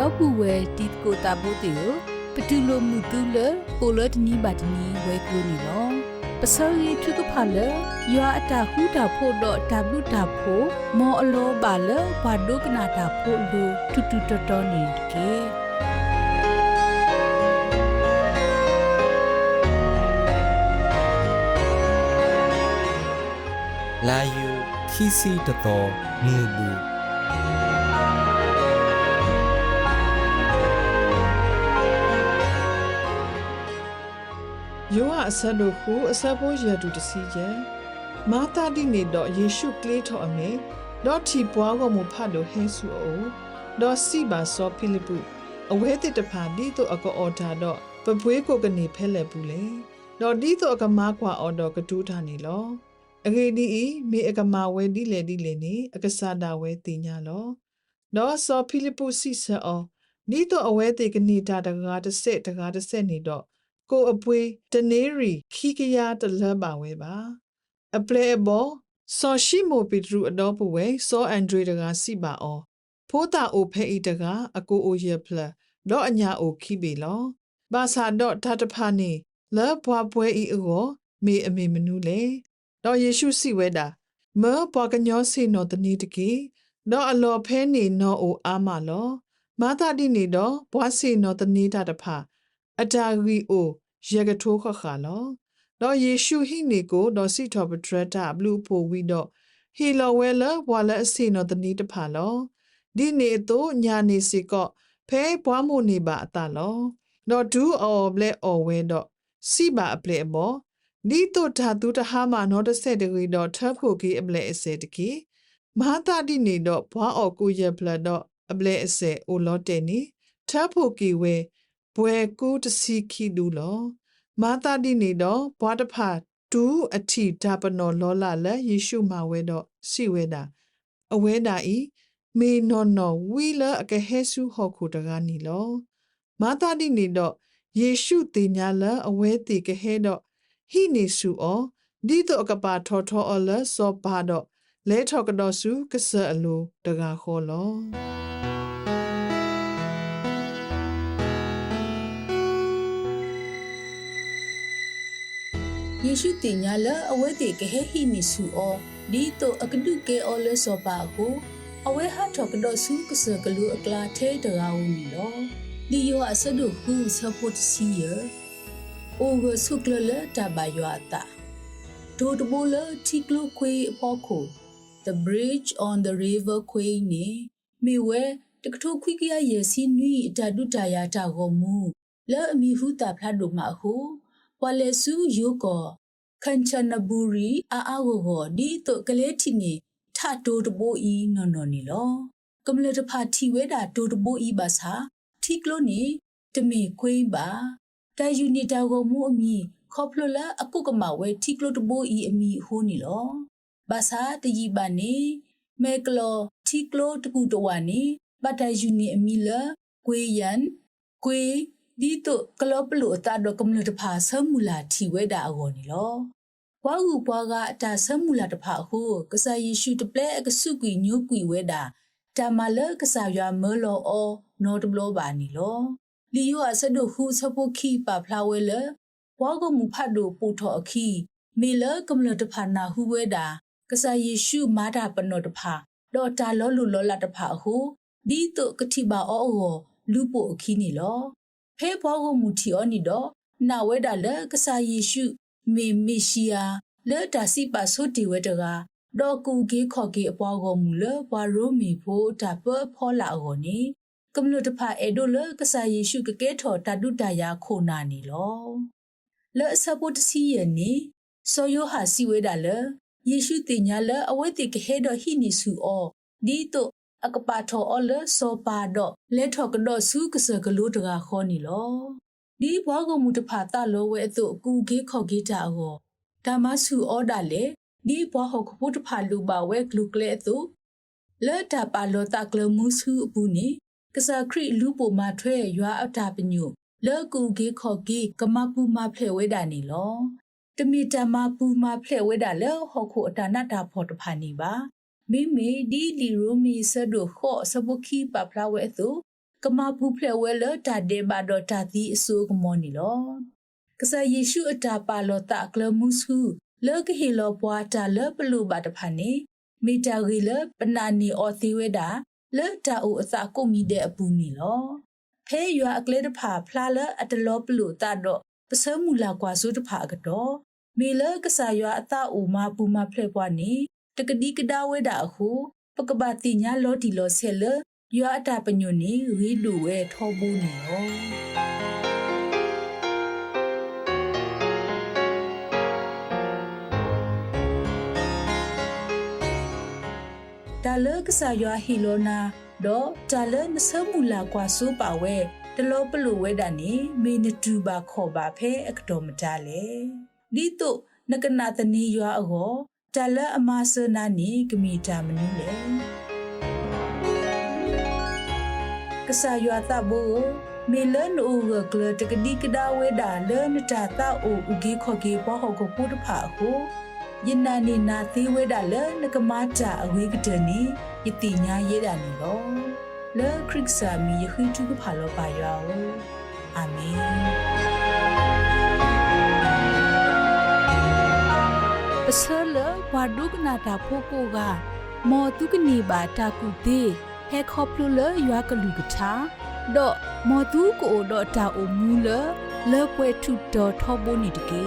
တော့ပူဝဲတီကိုတာဘိုတေကိုပတူလိုမှုတူလကိုလတနီဘတ်နီဝဲကူနီလောပစောရီထုကဖလယွာအတာဟူတာဖို့တော့တဘလူတာဖို့မောအလောပါလဘာဒုကနာတာဖို့လူတူတူတော်တော်နေကေလာယူခီစီတတော်မူဘူး ယောဟအဆက်တို့ဟုအဆက်ဖို့ရတူတစီရဲ့မာတာဒီနေတော့ယေရှုကလေးထော်အမေတော့ထီပွားကမဖတ်လို့ဟဲဆူအိုတော့စီပါစောဖိလိပုအဝဲတစ်တဖာဒီတော့အကောအော်ဒါတော့ပပွေးကိုကနေဖဲလဲဘူးလေတော့ဒီတော့အကမားကွာအော်တော့ကတူးထားနေလောအဂေဒီဤမေအကမာဝဲဒီလေဒီလေနေအကစားတာဝဲတင်ညာလောတော့စောဖိလိပုစီဆောဒီတော့အဝဲတေကနေဒါတကားတစ်ဆက်တကားတစ်ဆက်နေတော့ ကိုအပွေးတနေရီခီကရတလပါဝဲပါအပလေဘောဆောရှိမိုပီထရူအတော့ပဝဲဆောအန်ဒရီတကစီပါအောဖိုးတာအိုဖဲဤတကအကိုအိုရဖလတော့အညာအိုခိပေလောဘာသာတော့တတဖာနေလဲဘွားပွဲဤအောမေအမေမနူးလေတော့ယေရှုစီဝဲတာမောပွားကညောစီနော်တနီတကီတော့အလော်ဖဲနေနော်အိုအာမလောမာတာတိနေတော့ဘွားစီနော်တနီတာတဖာ အတာဂီအိုရေကထိုးခခါလောတော့ယေရှုဟိနေကိုတော့စီတော်ပဒရတာဘလူးဖိုဝီတော့ဟီလောဝဲလဝါလအစီနော်တနီတဖာလောဒီနေတော့ညာနေစီကော့ဖဲပွားမှုနေပါအတလောတော့ဒူအော်ဘလက်အော်ဝဲတော့စီပါအပလက်ဘောဒီတော့ဓာတုတဟာမနော်တစ်ဆက်တကြီးတော့ထပ်ဖို့ကြီးအပလက်အစဲတကြီးမဟာတာတိနေတော့ဘွားအော်ကိုရပလက်တော့အပလက်အစဲအိုလော့တဲ့နေထပ်ဖို့ကြီးဝဲ ဘွယ်ကူတစီခီဒူလောမာတာဒီနေတော့ဘွားတဖာတူအထီဒါပနောလောလာလဲယေရှုမာဝဲတော့စီဝဲတာအဝဲတာဤမေနော်နော်ဝီလာအကဟဲဆုဟောခုတကားနီလောမာတာဒီနေတော့ယေရှုတင်ညာလအဝဲတီကဟဲတော့ဟိနေစုအောဒီတော့အကပါထောထောအလစောပါတော့လဲထောကတော့စုကဆအလိုတကားခေါ်လော ယေရှုတင်ညာလအဝဲတေကဟဲဟိနိဆူအောဒီတိုအကဒုကေအောလစောပါကိုအဝဲဟာထောကတော့စုကစကလူအကလာထဲတရာဦးမီလောဒီယောအဆဒုဟုဆဖို့စီယအိုဂဆုကလလတဘယောအတာဒိုတဘလတီကလိုခွေအဖို့ကို the bridge on the river ခွေနေမိဝဲတကထိုခွိကရရစီနွီအတဒုတယာတာကိုမူလဲအမီဟုတာဖလာဒုမဟု ဝါလေစုယုကောခန်ချနဘူရီအာအာကိုကိုဒီတုကလေးတီနေထတိုးတဘိုးဤနော်နော်နီလောကမလတဖာထီဝဲတာတိုးတဘိုးဤပါစာထီကလိုနေတမေခွေးပါတာယူနီတာကိုမူအမီခေါပလလအကုကမဝဲထီကလိုတဘိုးဤအမီဟိုးနီလောဘာသာတကြီးပါနေမဲကလောထီကလိုတကူတဝါနေဘတာယူနီအမီလကွေယန်ကွေ ဒီတုကလောပလူအတာတော့ကမ္လတဖာဆမူလာထီဝဲတာအကောနီလောဘွားကူဘွားကအတာဆမူလာတဖာဟုကဆာယေရှုတပလဲအကဆုကွီညုကွီဝဲတာတာမလကဆာရွာမေလောအောနောတဘလောပါနီလောလီယိုအဆဒုဟုဆပုခိပါဖလာဝဲလဘွားကမူဖတ်တို့ပူထောအခီမေလကမ္လတဖာနာဟုဝဲတာကဆာယေရှုမာတာပနောတဖာဒေါ်တာလောလူလောလာတဖာဟုဒီတုကတိပါအောအောလူပိုအခီနီလော ဖဲဘောကိုမူထီအောနီတော့နာဝဲတာလကဆာယေရှုမေမေရှိယာလဲတာစီပါဆိုတီဝဲတကားဒေါ်ကူကေခေါ်ကေအပွားကိုမူလဘွာရိုမီဖို့တာပဖောလာအောနီကမ္လတဖာအေဒိုလကဆာယေရှုကကဲထော်တာဒုတယာခိုနာနီလောလဲဆပ်ဖို့တစီယနီဆိုယိုဟာစီဝဲတာလယေရှုတင်ညာလအဝဲတိကဟဲတော့ဟိနီဆူအောဒီတော့ အကပါထောအလစောပါတော့လဲထော်ကတော့စုကစကလို့တကခေါ်နီလောဒီဘွားကမူတဖာတလောဝဲအတုအကူကေးခေါ်ကေးတာဟောဒါမဆူအော်ဒါလေဒီဘွားဟောကဖို့တဖာလူပါဝဲဂလူကလေအတုလဲတာပါလောတကလမှုစုအပူနေကစားခရီလူပိုမာထွဲရွာအတာပညုလဲကူကေးခေါ်ကေးကမပူမဖလဲဝဲတာနေလောတမီတမပူမဖလဲဝဲတာလဲဟောခုအတာနတာဖော်တဖာနေပါ မိမေဒီလီရိုမီဆဒိုခော့စပုခိပပလာဝဲသူကမဖူးဖလဲဝဲလတာဒေဘာဒတာတီအစိုးကမောနီလောကဆာယေရှုအတာပါလောတာကလမှုစုလောကဟီလောပွားတာလပလူဘာတဖာနေမီတာဂီလပနာနီအော်သီဝဲတာလောတာအိုအစာကုတ်မီတဲ့အပူနီလောဖဲရွာအကလေးတဖာဖလာလအတလောပလူတာတော့ပစမူလာကွာစုတဖာကတော့မေလကဆာရွာအတာအိုမပူမဖလဲပွားနေ တကတိကဒါဝဲတာအခုပကပတိညာလောဒီလောဆဲလရွာအတာပညွနေရီလူဝဲထောဘူးနေရောဒါလကဆာယွာဟီလိုနာတော့ဒါလမဆမူလာကွာစူပါဝဲတလောပလူဝဲတာနေမေနတူပါခေါ်ပါဖဲအကတော်မတာလေဒီတော့နကနာတနီယွာအော ဒါလအမဆနာနေကမီတာမနူးလေကဆာယွာတဘူမေလန်အိုဂကလတကဒီကဒါဝဲဒါလနတာတာအိုဥဂေခေါ်ကေဘောဟောကိုပုတဖာဟိုယနာနေနာသေးဝဲတာလဲနကမတာအဝေးကတနီယတိညာရေးတာနေတော့လဲခရစ်စာမီယခိတုကဖာလောပါယောအာမင်ပစ လဝါဒုကနာတာဖိုကိုကမောတုကနေပါတာကုသေးဟဲခေါပလူလရွာကလူကထာတော့မောတုကိုတော့တာအိုမူလလဲပွဲထုတော်ထောဘိုနေတကေ